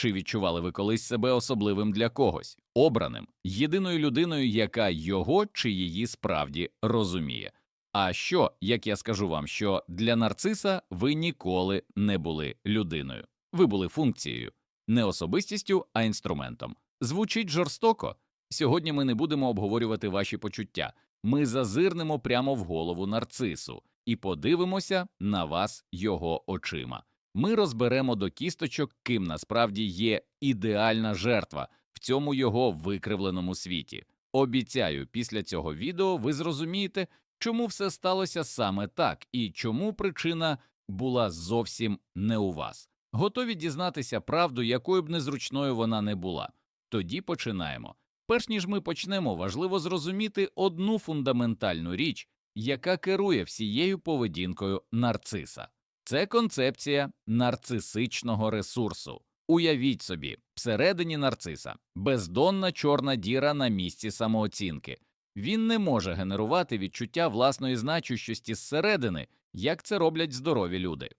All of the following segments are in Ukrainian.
Чи відчували ви колись себе особливим для когось, обраним, єдиною людиною, яка його чи її справді розуміє? А що, як я скажу вам, що для нарциса ви ніколи не були людиною, ви були функцією, не особистістю, а інструментом. Звучить жорстоко. Сьогодні ми не будемо обговорювати ваші почуття. Ми зазирнемо прямо в голову нарцису і подивимося на вас його очима. Ми розберемо до кісточок, ким насправді є ідеальна жертва в цьому його викривленому світі. Обіцяю, після цього відео ви зрозумієте, чому все сталося саме так і чому причина була зовсім не у вас. Готові дізнатися правду, якою б незручною вона не була. Тоді починаємо. Перш ніж ми почнемо, важливо зрозуміти одну фундаментальну річ, яка керує всією поведінкою нарциса. Це концепція нарцисичного ресурсу. Уявіть собі, всередині нарциса бездонна чорна діра на місці самооцінки. Він не може генерувати відчуття власної значущості зсередини, як це роблять здорові люди.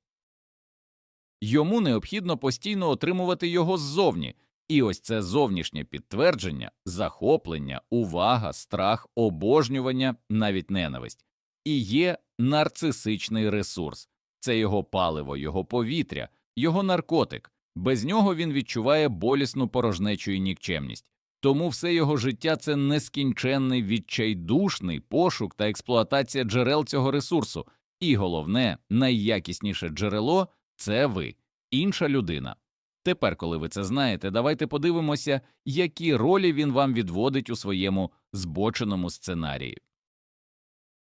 Йому необхідно постійно отримувати його ззовні, і ось це зовнішнє підтвердження, захоплення, увага, страх, обожнювання, навіть ненависть, і є нарцисичний ресурс це його паливо, його повітря, його наркотик. Без нього він відчуває болісну порожнечу і нікчемність. Тому все його життя це нескінченний відчайдушний пошук та експлуатація джерел цього ресурсу, і головне, найякісніше джерело це ви, інша людина. Тепер, коли ви це знаєте, давайте подивимося, які ролі він вам відводить у своєму збоченому сценарії.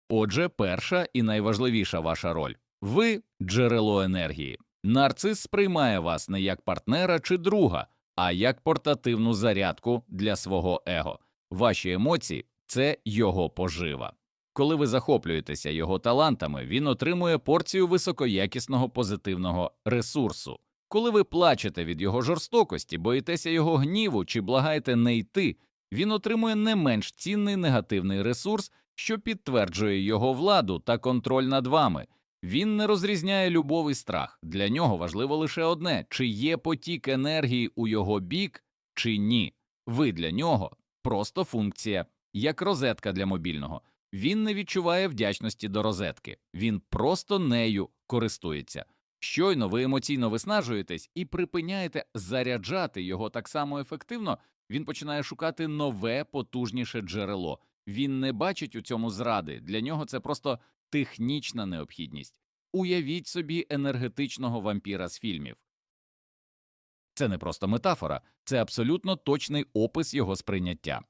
Отже, перша і найважливіша ваша роль ви джерело енергії. Нарцис сприймає вас не як партнера чи друга, а як портативну зарядку для свого его. Ваші емоції це його пожива. Коли ви захоплюєтеся його талантами, він отримує порцію високоякісного позитивного ресурсу. Коли ви плачете від його жорстокості, боїтеся його гніву чи благаєте не йти, він отримує не менш цінний негативний ресурс, що підтверджує його владу та контроль над вами. Він не розрізняє любов і страх. Для нього важливо лише одне: чи є потік енергії у його бік, чи ні. Ви для нього просто функція, як розетка для мобільного. Він не відчуває вдячності до розетки, він просто нею користується. Щойно ви емоційно виснажуєтесь і припиняєте заряджати його так само ефективно, він починає шукати нове потужніше джерело. Він не бачить у цьому зради. Для нього це просто технічна необхідність. Уявіть собі енергетичного вампіра з фільмів. Це не просто метафора, це абсолютно точний опис його сприйняття.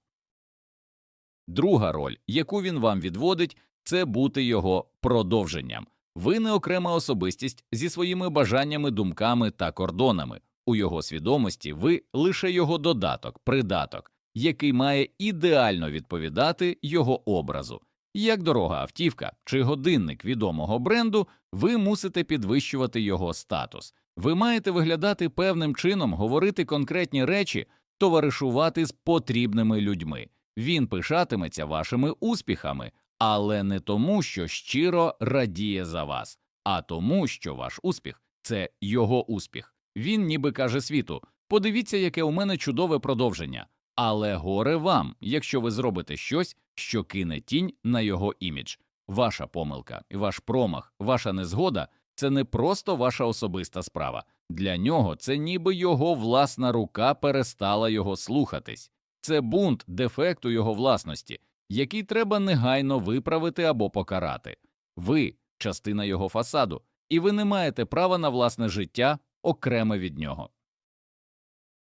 Друга роль, яку він вам відводить, це бути його продовженням. Ви не окрема особистість зі своїми бажаннями, думками та кордонами. У його свідомості ви лише його додаток, придаток, який має ідеально відповідати його образу. Як дорога автівка чи годинник відомого бренду, ви мусите підвищувати його статус. Ви маєте виглядати певним чином, говорити конкретні речі, товаришувати з потрібними людьми. Він пишатиметься вашими успіхами, але не тому, що щиро радіє за вас, а тому, що ваш успіх це його успіх. Він ніби каже світу: подивіться, яке у мене чудове продовження. Але горе вам, якщо ви зробите щось, що кине тінь на його імідж. Ваша помилка, ваш промах, ваша незгода це не просто ваша особиста справа. Для нього це ніби його власна рука перестала його слухатись. Це бунт дефекту його власності, який треба негайно виправити або покарати. Ви частина його фасаду, і ви не маєте права на власне життя окреме від нього.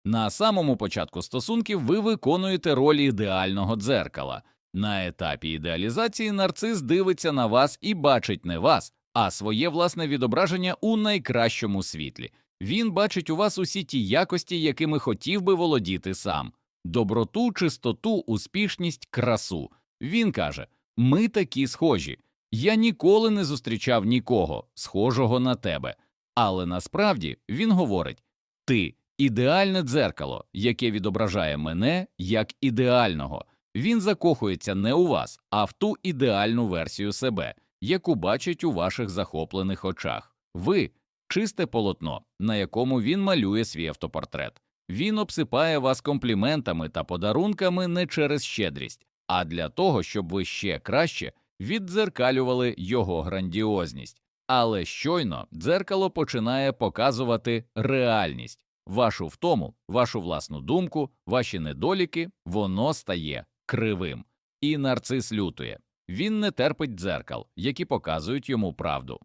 На самому початку стосунків ви виконуєте роль ідеального дзеркала. На етапі ідеалізації нарцис дивиться на вас і бачить не вас, а своє власне відображення у найкращому світлі. Він бачить у вас усі ті якості, якими хотів би володіти сам доброту, чистоту, успішність, красу. Він каже: Ми такі схожі. Я ніколи не зустрічав нікого, схожого на тебе. Але насправді він говорить: Ти ідеальне дзеркало, яке відображає мене як ідеального. Він закохується не у вас, а в ту ідеальну версію себе, яку бачить у ваших захоплених очах. Ви чисте полотно, на якому він малює свій автопортрет. Він обсипає вас компліментами та подарунками не через щедрість, а для того, щоб ви ще краще віддзеркалювали його грандіозність. Але щойно дзеркало починає показувати реальність, вашу втому, вашу власну думку, ваші недоліки, воно стає кривим. І нарцис лютує. Він не терпить дзеркал, які показують йому правду.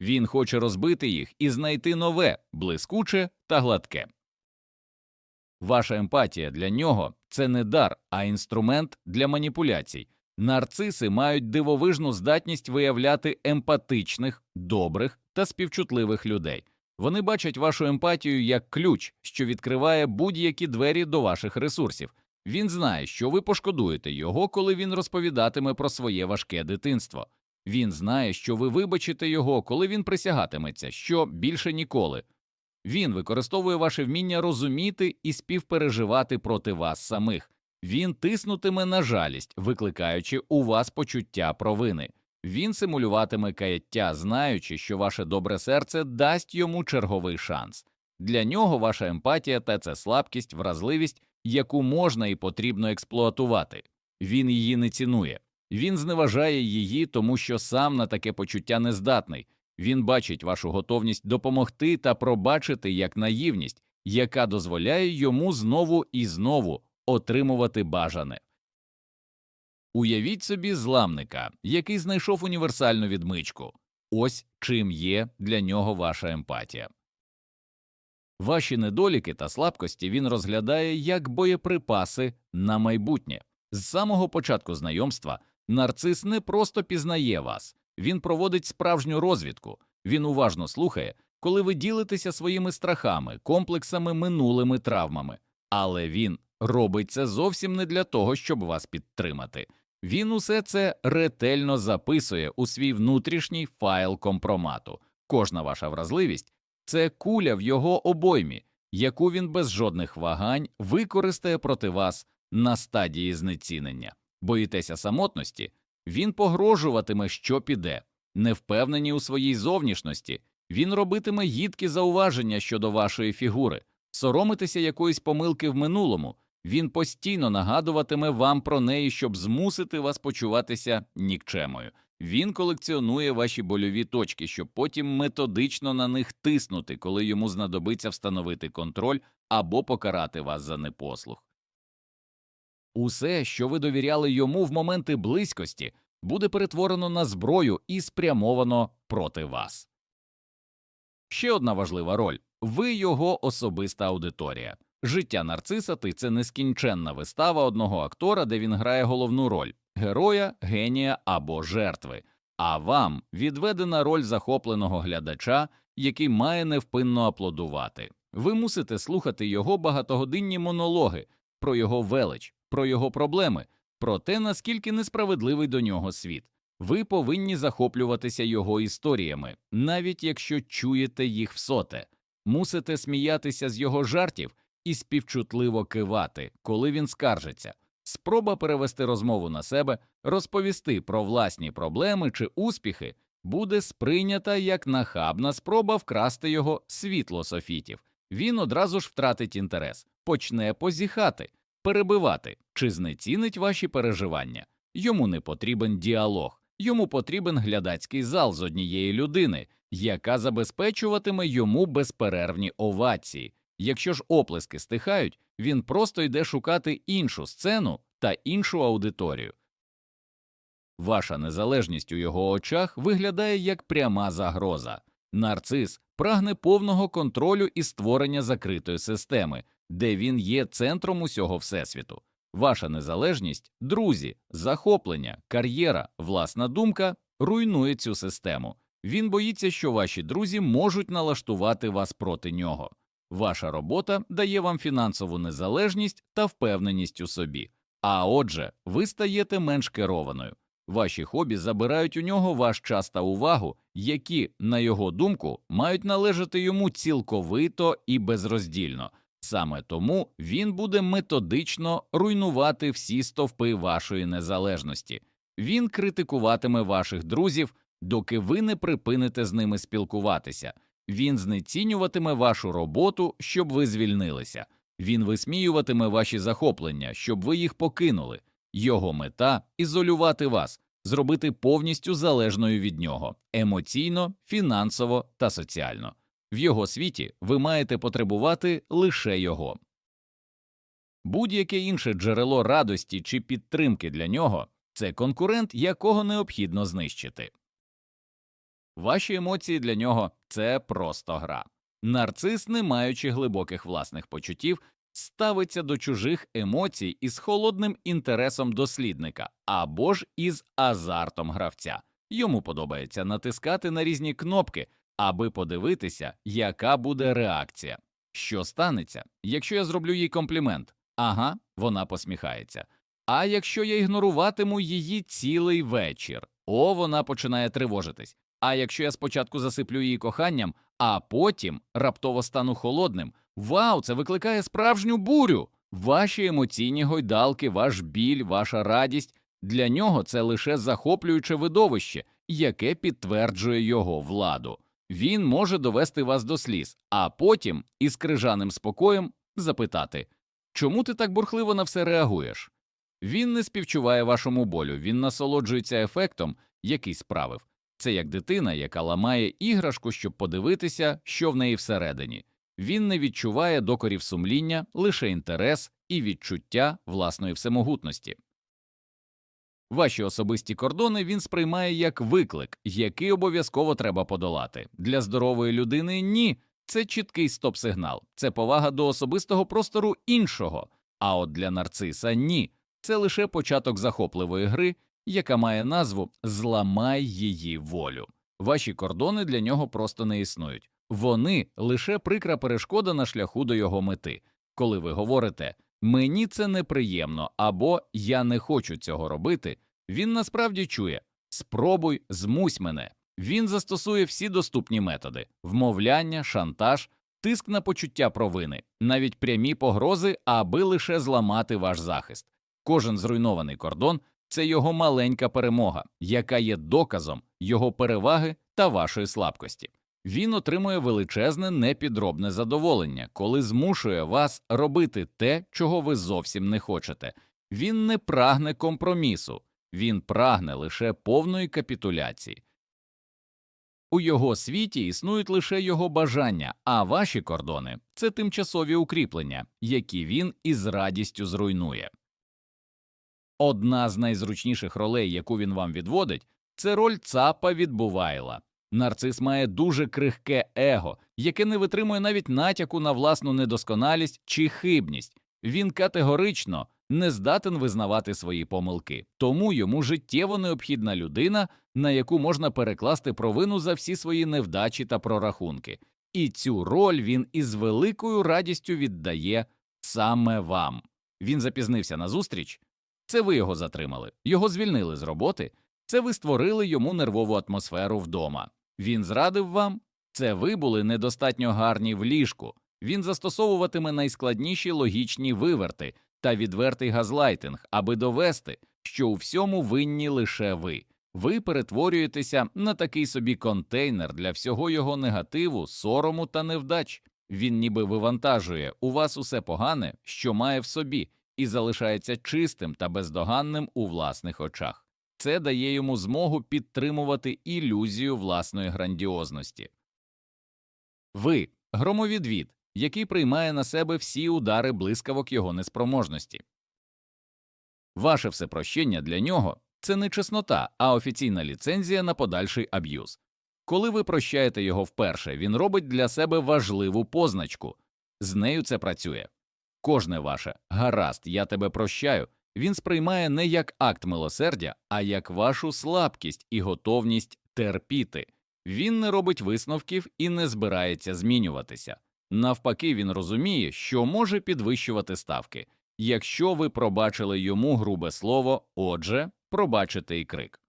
Він хоче розбити їх і знайти нове, блискуче та гладке. Ваша емпатія для нього це не дар, а інструмент для маніпуляцій. Нарциси мають дивовижну здатність виявляти емпатичних, добрих та співчутливих людей. Вони бачать вашу емпатію як ключ, що відкриває будь-які двері до ваших ресурсів. Він знає, що ви пошкодуєте його, коли він розповідатиме про своє важке дитинство. Він знає, що ви вибачите його, коли він присягатиметься, що більше ніколи. Він використовує ваше вміння розуміти і співпереживати проти вас самих. Він тиснутиме на жалість, викликаючи у вас почуття провини. Він симулюватиме каяття, знаючи, що ваше добре серце дасть йому черговий шанс. Для нього ваша емпатія та це слабкість, вразливість, яку можна і потрібно експлуатувати. Він її не цінує. Він зневажає її, тому що сам на таке почуття не здатний. Він бачить вашу готовність допомогти та пробачити як наївність, яка дозволяє йому знову і знову отримувати бажане. Уявіть собі зламника, який знайшов універсальну відмичку. Ось чим є для нього ваша емпатія. Ваші недоліки та слабкості він розглядає як боєприпаси на майбутнє. З самого початку знайомства нарцис не просто пізнає вас, він проводить справжню розвідку, він уважно слухає, коли ви ділитеся своїми страхами, комплексами, минулими травмами, але він робить це зовсім не для того, щоб вас підтримати. Він усе це ретельно записує у свій внутрішній файл компромату. Кожна ваша вразливість це куля в його обоймі, яку він без жодних вагань використає проти вас на стадії знецінення. Боїтеся самотності, він погрожуватиме, що піде, невпевнені у своїй зовнішності, він робитиме гідкі зауваження щодо вашої фігури, соромитеся якоїсь помилки в минулому. Він постійно нагадуватиме вам про неї, щоб змусити вас почуватися нікчемою. Він колекціонує ваші больові точки, щоб потім методично на них тиснути, коли йому знадобиться встановити контроль або покарати вас за непослух. Усе, що ви довіряли йому в моменти близькості, буде перетворено на зброю і спрямовано проти вас. Ще одна важлива роль ви його особиста аудиторія. Життя нарциса ти це нескінченна вистава одного актора, де він грає головну роль героя, генія або жертви. А вам відведена роль захопленого глядача, який має невпинно аплодувати. Ви мусите слухати його багатогодинні монологи про його велич, про його проблеми, про те, наскільки несправедливий до нього світ. Ви повинні захоплюватися його історіями, навіть якщо чуєте їх всоте, мусите сміятися з його жартів і співчутливо кивати, коли він скаржиться. Спроба перевести розмову на себе, розповісти про власні проблеми чи успіхи буде сприйнята як нахабна спроба вкрасти його світло софітів. Він одразу ж втратить інтерес, почне позіхати, перебивати чи знецінить ваші переживання. Йому не потрібен діалог, йому потрібен глядацький зал з однієї людини, яка забезпечуватиме йому безперервні овації. Якщо ж оплески стихають, він просто йде шукати іншу сцену та іншу аудиторію. Ваша незалежність у його очах виглядає як пряма загроза. Нарцис прагне повного контролю і створення закритої системи, де він є центром усього всесвіту. Ваша незалежність, друзі, захоплення, кар'єра, власна думка руйнує цю систему. Він боїться, що ваші друзі можуть налаштувати вас проти нього. Ваша робота дає вам фінансову незалежність та впевненість у собі. А отже, ви стаєте менш керованою. Ваші хобі забирають у нього ваш час та увагу, які, на його думку, мають належати йому цілковито і безроздільно. Саме тому він буде методично руйнувати всі стовпи вашої незалежності. Він критикуватиме ваших друзів, доки ви не припините з ними спілкуватися. Він знецінюватиме вашу роботу, щоб ви звільнилися. Він висміюватиме ваші захоплення, щоб ви їх покинули. Його мета ізолювати вас, зробити повністю залежною від нього емоційно, фінансово та соціально. В його світі ви маєте потребувати лише його. Будь-яке інше джерело радості чи підтримки для нього це конкурент, якого необхідно знищити. Ваші емоції для нього це просто гра. Нарцис, не маючи глибоких власних почуттів, ставиться до чужих емоцій із холодним інтересом дослідника або ж із азартом гравця. Йому подобається натискати на різні кнопки, аби подивитися, яка буде реакція. Що станеться, якщо я зроблю їй комплімент? Ага, вона посміхається. А якщо я ігноруватиму її цілий вечір, о, вона починає тривожитись. А якщо я спочатку засиплю її коханням, а потім раптово стану холодним, вау, це викликає справжню бурю. Ваші емоційні гойдалки, ваш біль, ваша радість для нього це лише захоплююче видовище, яке підтверджує його владу. Він може довести вас до сліз, а потім із крижаним спокоєм запитати чому ти так бурхливо на все реагуєш? Він не співчуває вашому болю, він насолоджується ефектом, який справив. Це як дитина, яка ламає іграшку, щоб подивитися, що в неї всередині. Він не відчуває докорів сумління, лише інтерес і відчуття власної всемогутності. Ваші особисті кордони він сприймає як виклик, який обов'язково треба подолати. Для здорової людини ні. Це чіткий стоп-сигнал, це повага до особистого простору іншого. А от для нарциса ні. Це лише початок захопливої гри, яка має назву Зламай її волю. Ваші кордони для нього просто не існують. Вони лише прикра перешкода на шляху до його мети. Коли ви говорите мені це неприємно або я не хочу цього робити, він насправді чує спробуй, змусь мене. Він застосує всі доступні методи вмовляння, шантаж, тиск на почуття провини, навіть прямі погрози, аби лише зламати ваш захист. Кожен зруйнований кордон це його маленька перемога, яка є доказом його переваги та вашої слабкості. Він отримує величезне непідробне задоволення, коли змушує вас робити те, чого ви зовсім не хочете. Він не прагне компромісу, він прагне лише повної капітуляції. У його світі існують лише його бажання, а ваші кордони це тимчасові укріплення, які він із радістю зруйнує. Одна з найзручніших ролей, яку він вам відводить, це роль цапа від Бувайла. Нарцис має дуже крихке его, яке не витримує навіть натяку на власну недосконалість чи хибність. Він категорично не здатен визнавати свої помилки, тому йому життєво необхідна людина, на яку можна перекласти провину за всі свої невдачі та прорахунки. І цю роль він із великою радістю віддає саме вам. Він запізнився на зустріч. Це ви його затримали, його звільнили з роботи. Це ви створили йому нервову атмосферу вдома. Він зрадив вам, це ви були недостатньо гарні в ліжку. Він застосовуватиме найскладніші логічні виверти та відвертий газлайтинг, аби довести, що у всьому винні лише ви. Ви перетворюєтеся на такий собі контейнер для всього його негативу, сорому та невдач. Він ніби вивантажує у вас усе погане, що має в собі, і залишається чистим та бездоганним у власних очах. Це дає йому змогу підтримувати ілюзію власної грандіозності. Ви громовідвід, який приймає на себе всі удари блискавок його неспроможності. Ваше всепрощення для нього це не чеснота, а офіційна ліцензія на подальший аб'юз. Коли ви прощаєте його вперше, він робить для себе важливу позначку з нею це працює. Кожне ваше гаразд, я тебе прощаю. Він сприймає не як акт милосердя, а як вашу слабкість і готовність терпіти. Він не робить висновків і не збирається змінюватися. Навпаки, він розуміє, що може підвищувати ставки. Якщо ви пробачили йому грубе слово, отже, пробачите і крик.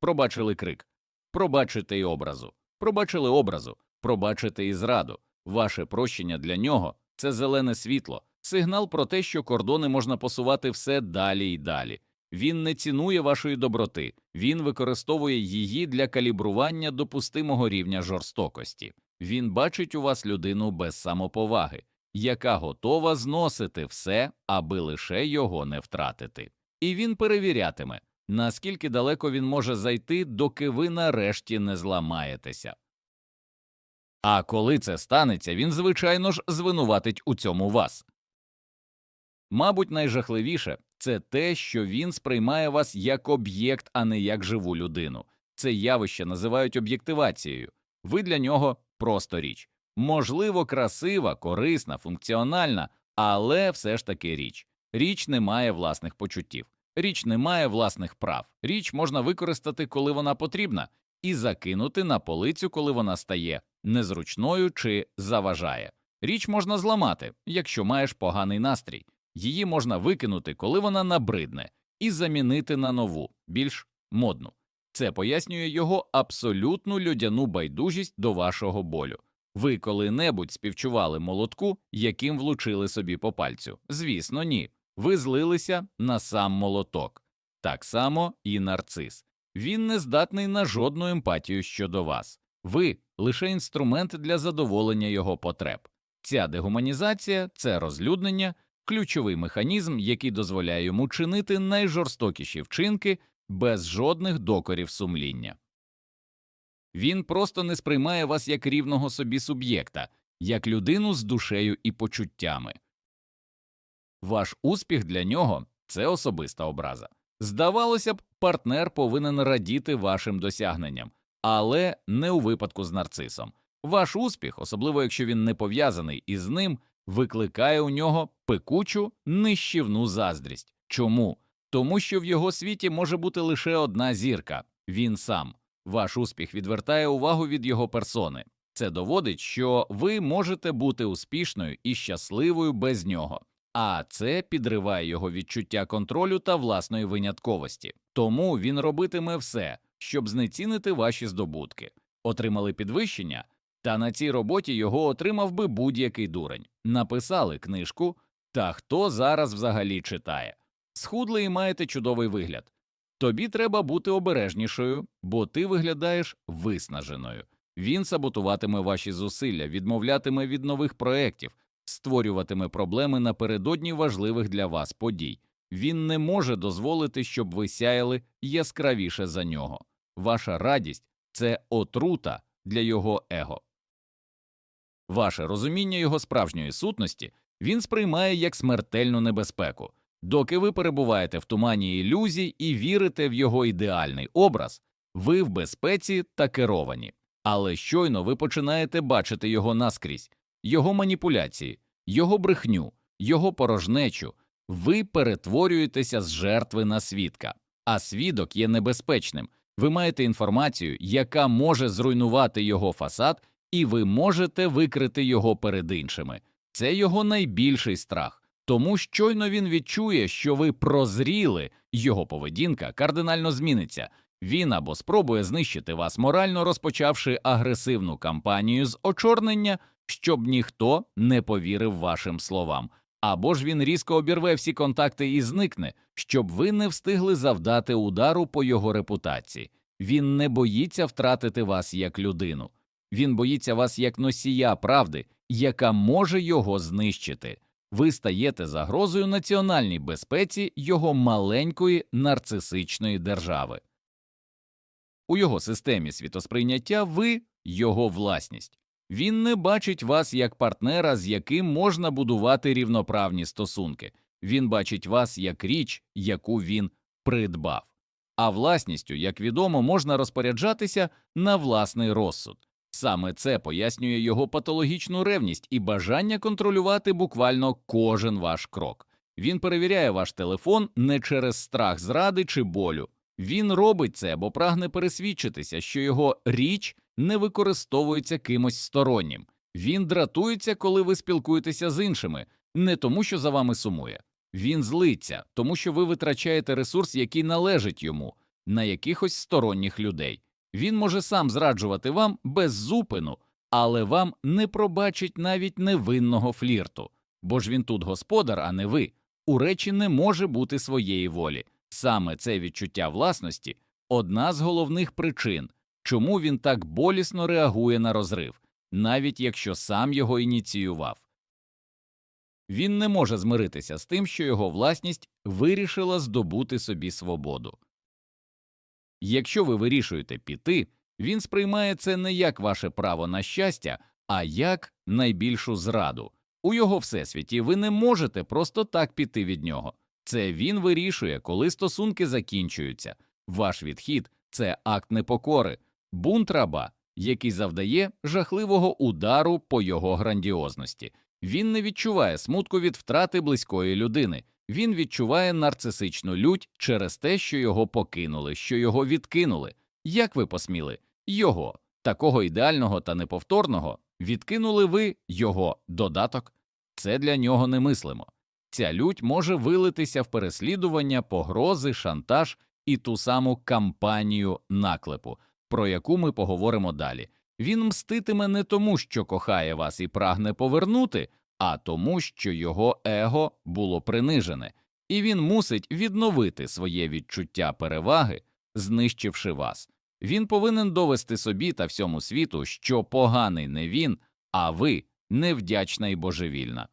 Пробачили крик, пробачите і образу, пробачили образу, пробачите і зраду. Ваше прощення для нього це зелене світло, сигнал про те, що кордони можна посувати все далі і далі. Він не цінує вашої доброти, він використовує її для калібрування допустимого рівня жорстокості. Він бачить у вас людину без самоповаги, яка готова зносити все, аби лише його не втратити. І він перевірятиме, наскільки далеко він може зайти, доки ви нарешті не зламаєтеся. А коли це станеться, він, звичайно ж, звинуватить у цьому вас. Мабуть, найжахливіше це те, що він сприймає вас як об'єкт, а не як живу людину. Це явище називають об'єктивацією. Ви для нього просто річ. Можливо, красива, корисна, функціональна, але все ж таки річ. Річ не має власних почуттів, річ не має власних прав. Річ можна використати, коли вона потрібна, і закинути на полицю, коли вона стає незручною чи заважає. Річ можна зламати, якщо маєш поганий настрій. Її можна викинути, коли вона набридне, і замінити на нову, більш модну. Це пояснює його абсолютну людяну байдужість до вашого болю. Ви коли-небудь співчували молотку, яким влучили собі по пальцю? Звісно, ні. Ви злилися на сам молоток. Так само і нарцис. Він не здатний на жодну емпатію щодо вас. Ви лише інструмент для задоволення його потреб. Ця дегуманізація це розлюднення, ключовий механізм, який дозволяє йому чинити найжорстокіші вчинки без жодних докорів сумління. Він просто не сприймає вас як рівного собі суб'єкта, як людину з душею і почуттями. Ваш успіх для нього це особиста образа. Здавалося б, партнер повинен радіти вашим досягненням, але не у випадку з нарцисом. Ваш успіх, особливо якщо він не пов'язаний із ним, викликає у нього пекучу нищівну заздрість. Чому? Тому що в його світі може бути лише одна зірка він сам. Ваш успіх відвертає увагу від його персони. Це доводить, що ви можете бути успішною і щасливою без нього, а це підриває його відчуття контролю та власної винятковості. Тому він робитиме все, щоб знецінити ваші здобутки. Отримали підвищення, та на цій роботі його отримав би будь-який дурень. Написали книжку, та хто зараз взагалі читає. Схудли і маєте чудовий вигляд. Тобі треба бути обережнішою, бо ти виглядаєш виснаженою. Він саботуватиме ваші зусилля, відмовлятиме від нових проєктів, створюватиме проблеми напередодні важливих для вас подій. Він не може дозволити, щоб ви сяяли яскравіше за нього. Ваша радість це отрута для його его. Ваше розуміння його справжньої сутності він сприймає як смертельну небезпеку. Доки ви перебуваєте в тумані ілюзій і вірите в його ідеальний образ, ви в безпеці та керовані. Але щойно ви починаєте бачити його наскрізь, його маніпуляції, його брехню, його порожнечу, ви перетворюєтеся з жертви на свідка, а свідок є небезпечним. Ви маєте інформацію, яка може зруйнувати його фасад, і ви можете викрити його перед іншими. Це його найбільший страх. Тому щойно він відчує, що ви прозріли, його поведінка кардинально зміниться. Він або спробує знищити вас морально, розпочавши агресивну кампанію з очорнення, щоб ніхто не повірив вашим словам, або ж він різко обірве всі контакти і зникне, щоб ви не встигли завдати удару по його репутації. Він не боїться втратити вас як людину, він боїться вас як носія правди, яка може його знищити ви стаєте загрозою національній безпеці його маленької нарцисичної держави. У його системі світосприйняття ви його власність. Він не бачить вас як партнера, з яким можна будувати рівноправні стосунки, він бачить вас як річ, яку він придбав. А власністю, як відомо, можна розпоряджатися на власний розсуд. Саме це пояснює його патологічну ревність і бажання контролювати буквально кожен ваш крок. Він перевіряє ваш телефон не через страх зради чи болю. Він робить це, бо прагне пересвідчитися, що його річ не використовується кимось стороннім. Він дратується, коли ви спілкуєтеся з іншими, не тому, що за вами сумує. Він злиться, тому що ви витрачаєте ресурс, який належить йому, на якихось сторонніх людей. Він може сам зраджувати вам без зупину, але вам не пробачить навіть невинного флірту, бо ж він тут господар, а не ви. У речі не може бути своєї волі. Саме це відчуття власності одна з головних причин, чому він так болісно реагує на розрив, навіть якщо сам його ініціював. Він не може змиритися з тим, що його власність вирішила здобути собі свободу. Якщо ви вирішуєте піти, він сприймає це не як ваше право на щастя, а як найбільшу зраду. У його всесвіті ви не можете просто так піти від нього. Це він вирішує, коли стосунки закінчуються. Ваш відхід це акт непокори, бунт раба, який завдає жахливого удару по його грандіозності. Він не відчуває смутку від втрати близької людини, він відчуває нарцисичну лють через те, що його покинули, що його відкинули. Як ви посміли? Його, такого ідеального та неповторного, відкинули ви його додаток. Це для нього немислимо. Ця лють може вилитися в переслідування, погрози, шантаж і ту саму кампанію наклепу, про яку ми поговоримо далі. Він мститиме не тому, що кохає вас і прагне повернути, а тому, що його его було принижене, і він мусить відновити своє відчуття переваги, знищивши вас. Він повинен довести собі та всьому світу, що поганий не він, а ви невдячна і божевільна.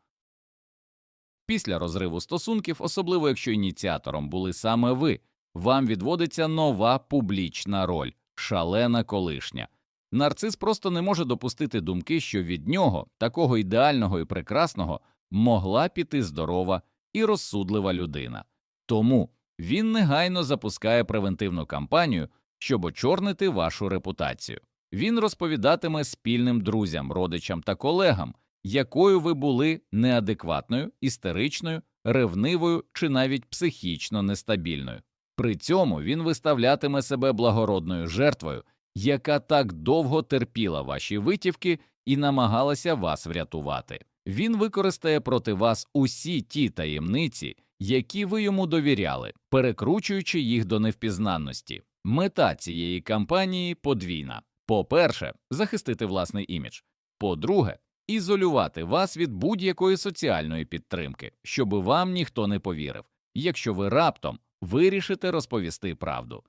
Після розриву стосунків, особливо якщо ініціатором були саме ви, вам відводиться нова публічна роль, шалена колишня. Нарцис просто не може допустити думки, що від нього, такого ідеального і прекрасного, могла піти здорова і розсудлива людина. Тому він негайно запускає превентивну кампанію, щоб очорнити вашу репутацію. Він розповідатиме спільним друзям, родичам та колегам, якою ви були неадекватною, істеричною, ревнивою чи навіть психічно нестабільною. При цьому він виставлятиме себе благородною жертвою, яка так довго терпіла ваші витівки і намагалася вас врятувати. Він використає проти вас усі ті таємниці, які ви йому довіряли, перекручуючи їх до невпізнанності. Мета цієї кампанії подвійна: по-перше, захистити власний імідж, по-друге, ізолювати вас від будь-якої соціальної підтримки, щоб вам ніхто не повірив, якщо ви раптом вирішите розповісти правду.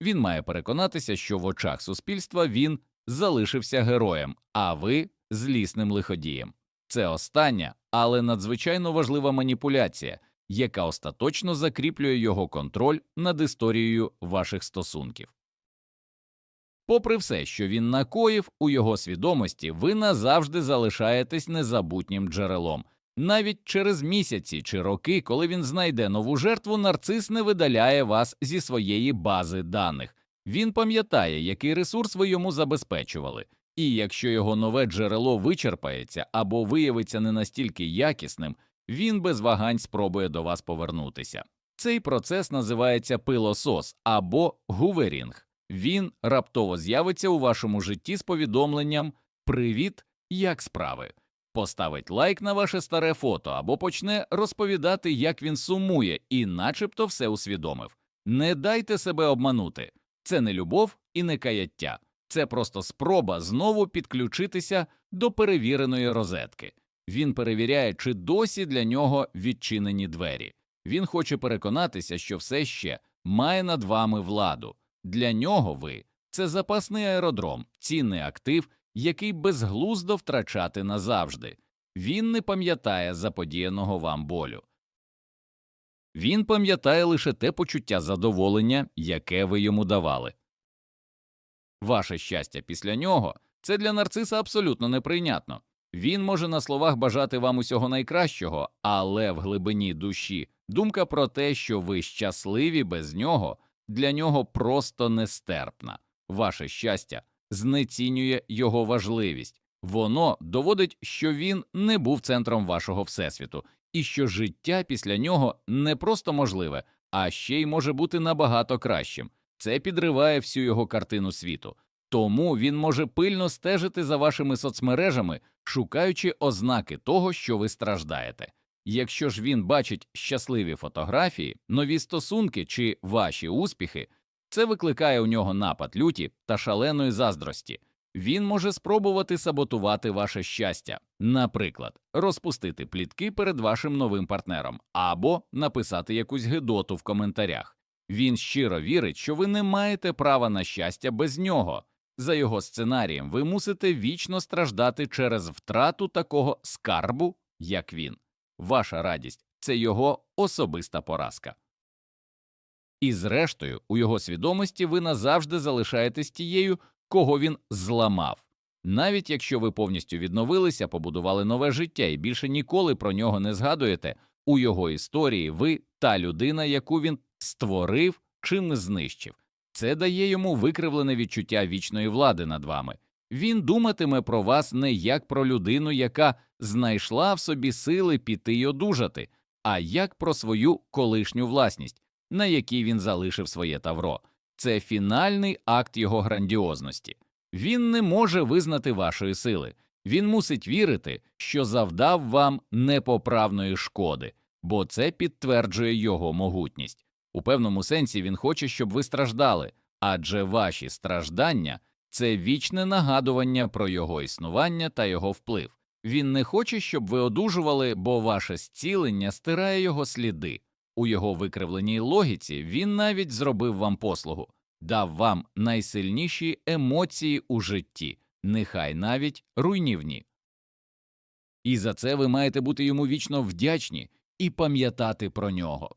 Він має переконатися, що в очах суспільства він залишився героєм, а ви злісним лиходієм. Це остання, але надзвичайно важлива маніпуляція, яка остаточно закріплює його контроль над історією ваших стосунків. Попри все, що він накоїв, у його свідомості ви назавжди залишаєтесь незабутнім джерелом. Навіть через місяці чи роки, коли він знайде нову жертву, нарцис не видаляє вас зі своєї бази даних. Він пам'ятає, який ресурс ви йому забезпечували, і якщо його нове джерело вичерпається або виявиться не настільки якісним, він без вагань спробує до вас повернутися. Цей процес називається пилосос або гуверінг. Він раптово з'явиться у вашому житті з повідомленням Привіт, як справи поставить лайк на ваше старе фото або почне розповідати, як він сумує, і начебто все усвідомив. Не дайте себе обманути це не любов і не каяття, це просто спроба знову підключитися до перевіреної розетки. Він перевіряє, чи досі для нього відчинені двері. Він хоче переконатися, що все ще має над вами владу. Для нього ви це запасний аеродром, цінний актив, який безглуздо втрачати назавжди. Він не пам'ятає заподіяного вам болю. Він пам'ятає лише те почуття задоволення, яке ви йому давали. Ваше щастя після нього це для нарциса абсолютно неприйнятно. Він може на словах бажати вам усього найкращого, але в глибині душі думка про те, що ви щасливі без нього, для нього просто нестерпна. Ваше щастя знецінює його важливість, воно доводить, що він не був центром вашого всесвіту, і що життя після нього не просто можливе, а ще й може бути набагато кращим. Це підриває всю його картину світу. Тому він може пильно стежити за вашими соцмережами, шукаючи ознаки того, що ви страждаєте. Якщо ж він бачить щасливі фотографії, нові стосунки чи ваші успіхи, це викликає у нього напад люті та шаленої заздрості. Він може спробувати саботувати ваше щастя, наприклад, розпустити плітки перед вашим новим партнером або написати якусь гидоту в коментарях. Він щиро вірить, що ви не маєте права на щастя без нього. За його сценарієм, ви мусите вічно страждати через втрату такого скарбу, як він. Ваша радість це його особиста поразка. І зрештою, у його свідомості ви назавжди залишаєтесь тією, кого він зламав. Навіть якщо ви повністю відновилися, побудували нове життя і більше ніколи про нього не згадуєте, у його історії ви та людина, яку він створив чи не знищив. Це дає йому викривлене відчуття вічної влади над вами. Він думатиме про вас не як про людину, яка знайшла в собі сили піти й одужати, а як про свою колишню власність, на якій він залишив своє тавро. Це фінальний акт його грандіозності. Він не може визнати вашої сили, він мусить вірити, що завдав вам непоправної шкоди, бо це підтверджує його могутність. У певному сенсі він хоче, щоб ви страждали, адже ваші страждання це вічне нагадування про його існування та його вплив. Він не хоче, щоб ви одужували, бо ваше зцілення стирає його сліди. У його викривленій логіці він навіть зробив вам послугу, дав вам найсильніші емоції у житті, нехай навіть руйнівні. І за це ви маєте бути йому вічно вдячні і пам'ятати про нього.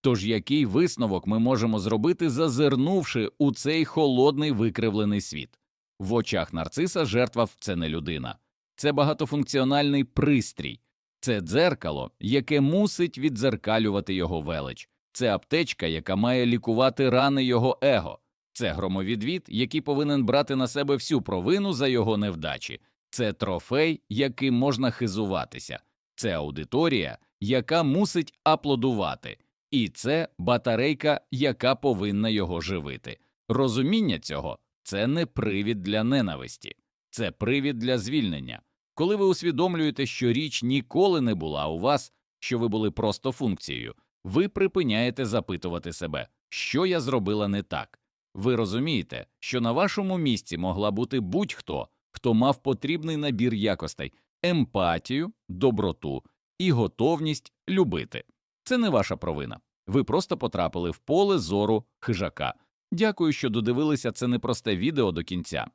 Тож який висновок ми можемо зробити, зазирнувши у цей холодний викривлений світ? В очах нарциса жертва це не людина, це багатофункціональний пристрій, це дзеркало, яке мусить віддзеркалювати його велич, це аптечка, яка має лікувати рани його его, це громовідвід, який повинен брати на себе всю провину за його невдачі, це трофей, яким можна хизуватися, це аудиторія, яка мусить аплодувати. І це батарейка, яка повинна його живити. Розуміння цього це не привід для ненависті, це привід для звільнення. Коли ви усвідомлюєте, що річ ніколи не була у вас, що ви були просто функцією, ви припиняєте запитувати себе, що я зробила не так. Ви розумієте, що на вашому місці могла бути будь-хто, хто мав потрібний набір якостей, емпатію, доброту і готовність любити. Це не ваша провина. Ви просто потрапили в поле зору хижака. Дякую, що додивилися це непросте відео до кінця.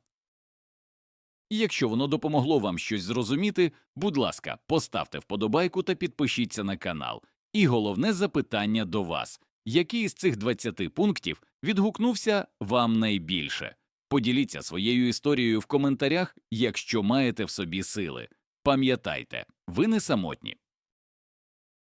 І Якщо воно допомогло вам щось зрозуміти, будь ласка, поставте вподобайку та підпишіться на канал. І головне запитання до вас: який із цих 20 пунктів відгукнувся вам найбільше? Поділіться своєю історією в коментарях, якщо маєте в собі сили. Пам'ятайте, ви не самотні.